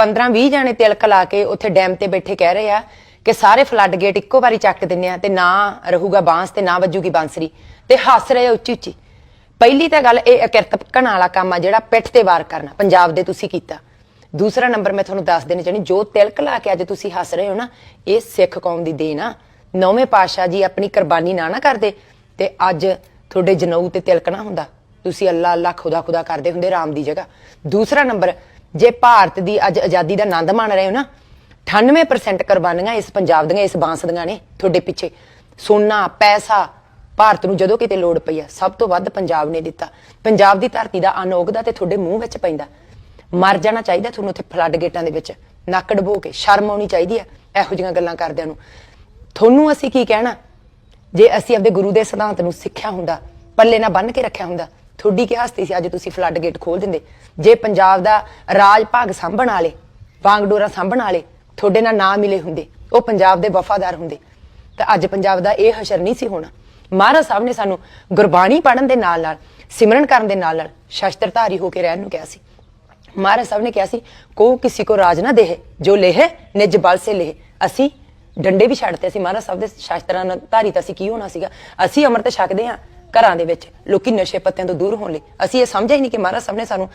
15-20 ਜਾਣੇ ਤਿਲਕ ਲਾ ਕੇ ਉੱਥੇ ਡੈਮ ਤੇ ਬੈਠੇ ਕਹਿ ਰਹੇ ਆ ਕਿ ਸਾਰੇ ਫਲੱਡ ਗੇਟ ਇੱਕੋ ਵਾਰੀ ਚੱਕ ਦਿੰਨੇ ਆ ਤੇ ਨਾ ਰਹੂਗਾ ਬਾਂਸ ਤੇ ਨਾ ਵੱਜੂਗੀ ਬਾਂਸਰੀ ਤੇ ਹੱਸ ਰਹੇ ਉੱਚੀ ਉੱਚੀ ਪਹਿਲੀ ਤਾਂ ਗੱਲ ਇਹ ਅਕਿਰਤ ਵਾਲਾ ਕੰਮ ਆ ਜਿਹੜਾ ਪਿੱਠ ਤੇ ਵਾਰ ਕਰਨਾ, ਪੰਜਾਬ ਦੇ ਤੁਸੀਂ ਕੀਤਾ। ਦੂਸਰਾ ਨੰਬਰ ਮੈਂ ਤੁਹਾਨੂੰ ਦੱਸ ਦੇਣਾ ਚਾਹਣੀ ਜੋ ਤਿਲਕ ਲਾ ਕੇ ਅੱਜ ਤੁਸੀਂ ਹੱਸ ਰਹੇ ਹੋ ਨਾ, ਇਹ ਸਿੱਖ ਕੌਮ ਦੀ ਦੇਣ ਆ। ਨੌਵੇਂ ਪਾਤਸ਼ਾਹ ਜੀ ਆਪਣੀ ਕੁਰਬਾਨੀ ਨਾ ਨਾ ਕਰਦੇ ਤੇ ਅੱਜ ਤੁਹਾਡੇ ਜਨਊ ਤੇ ਤਿਲਕ ਨਾ ਹੁੰਦਾ। ਤੁਸੀਂ ਅੱਲਾ ਅੱਲਾ ਖੁਦਾ ਖੁਦਾ ਕਰਦੇ ਹੁੰਦੇ ਰਾਮ ਦੀ ਜਗ੍ਹਾ। ਦੂਸਰਾ ਨੰਬਰ ਜੇ ਭਾਰਤ ਦੀ ਅੱਜ ਆਜ਼ਾਦੀ ਦਾ ਆਨੰਦ ਮਾਣ ਰਹੇ ਹੋ ਨਾ 98% ਕੁਰਬਾਨੀਆਂ ਇਸ ਪੰਜਾਬ ਦੀਆਂ, ਇਸ ਬਾਂਸ ਦੀਆਂ ਨੇ ਤੁਹਾਡੇ ਪਿੱਛੇ। ਸੋਨਾ ਪੈਸਾ, ਭਾਰਤ ਨੂੰ ਜਦੋਂ ਕਿਤੇ ਲੋੜ ਪਈ ਆ, ਸਭ ਤੋਂ ਵੱਧ ਪੰਜਾਬ ਨੇ ਦਿੱਤਾ। ਪੰਜਾਬ ਦੀ ਧਰਤੀ ਦਾ ਅੰਨ ਉਗਦਾ ਤੇ ਤੁਹਾਡੇ ਮੂੰਹ ਵਿੱਚ ਪੈਂਦਾ। ਮਰ ਜਾਣਾ ਚਾਹੀਦਾ ਤੁਹਾਨੂੰ ਉੱਥੇ ਫਲੱਡ ਗੇਟਾਂ ਦੇ ਵਿੱਚ। ਨੱਕ ਡਬੋ ਕੇ, ਸ਼ਰਮ ਆਉਣੀ ਚਾਹੀਦੀ ਆ ਇਹੋ ਜਿਹੀਆਂ ਗੱਲਾਂ ਕਰਦਿਆਂ ਨੂੰ। ਤੁਹਾਨੂੰ ਅਸੀਂ ਕੀ ਕਹਿਣਾ? ਜੇ ਅਸੀਂ ਆਪਦੇ ਗੁਰੂ ਦੇ ਸਿਧਾਂਤ ਨੂੰ ਸਿੱਖਿਆ ਹੁੰਦਾ, ਪੱਲੇ ਨਾਲ ਬੰਨ ਕੇ ਰੱਖਿਆ ਹੁੰਦਾ ਤੁਹਾਡੀ ਕੀ ਹਸਤੀ ਸੀ? ਅੱਜ ਤੁਸੀਂ ਫਲੱਡ ਗੇਟ ਖੋਲ ਦਿੰਦੇ। ਜੇ ਪੰਜਾਬ ਦਾ ਰਾਜ ਭਾਗ ਸਾਂਭਣ ਵਾਲੇ, ਵਾਂਗਡੋਰਾ ਸਾਂਭਣ ਵਾਲੇ ਤੁਹਾਡੇ ਨਾਲ ਨਾ ਮਿਲੇ ਹੁੰਦੇ, ਉਹ ਪੰਜਾਬ ਦੇ ਵਫਾਦਾਰ ਹੁੰਦੇ, ਤਾਂ ਅੱਜ ਪੰਜਾਬ ਦਾ ਇਹ ਹਸ਼ਰ ਨਹੀਂ ਸੀ ਹੋਣਾ। ਮਹਾਰਾਜ ਸਾਹਿਬ ਨੇ ਸਾਨੂੰ ਗੁਰਬਾਣੀ ਪੜਨ ਦੇ ਨਾਲ ਨਾਲ, ਸਿਮਰਨ ਕਰਨ ਦੇ ਨਾਲ ਨਾਲ ਸ਼ਸਤਰਧਾਰੀ ਹੋ ਕੇ ਰਹਿਣ ਨੂੰ ਕਿਹਾ ਸੀ। ਮਹਾਰਾਜ ਸਾਹਿਬ ਨੇ ਕਿਹਾ ਸੀ, ਕੋ ਕਿਸੇ ਕੋ ਰਾਜ ਨਾ ਦੇਹ, ਜੋ ਲੇਹ, ਨਿਜ ਬਲ ਸੇ ਲੇਹ। ਅਸੀਂ ਡੰਡੇ ਵੀ ਛੱਡਤੇ ਸੀ। ਮਹਾਰਾਜ ਸਾਹਿਬ ਦੇ ਸ਼ਾਸਤਰਾਂ ਨਾਲ ਧਾਰੀ ਤਾਂ ਅਸੀਂ ਕੀ ਹੋਣਾ ਸੀਗਾ? ਅਸੀਂ ਅੰਮ੍ਰਿਤ ਛਕਦੇ ਹਾਂ। ਘਰਾਂ ਦੇ ਵਿੱਚ, ਲੋਕੀ ਨਸ਼ੇ ਪੱਤਿਆਂ ਤੋਂ ਦੂਰ ਹੋਣ ਲਈ। ਅਸੀਂ ਇਹ ਸਮਝਿਆ ਹੀ ਨਹੀਂ ਕਿ ਮਹਾਰਾਜ ਸਾਹਿਬ ਨੇ ਸਾਨੂੰ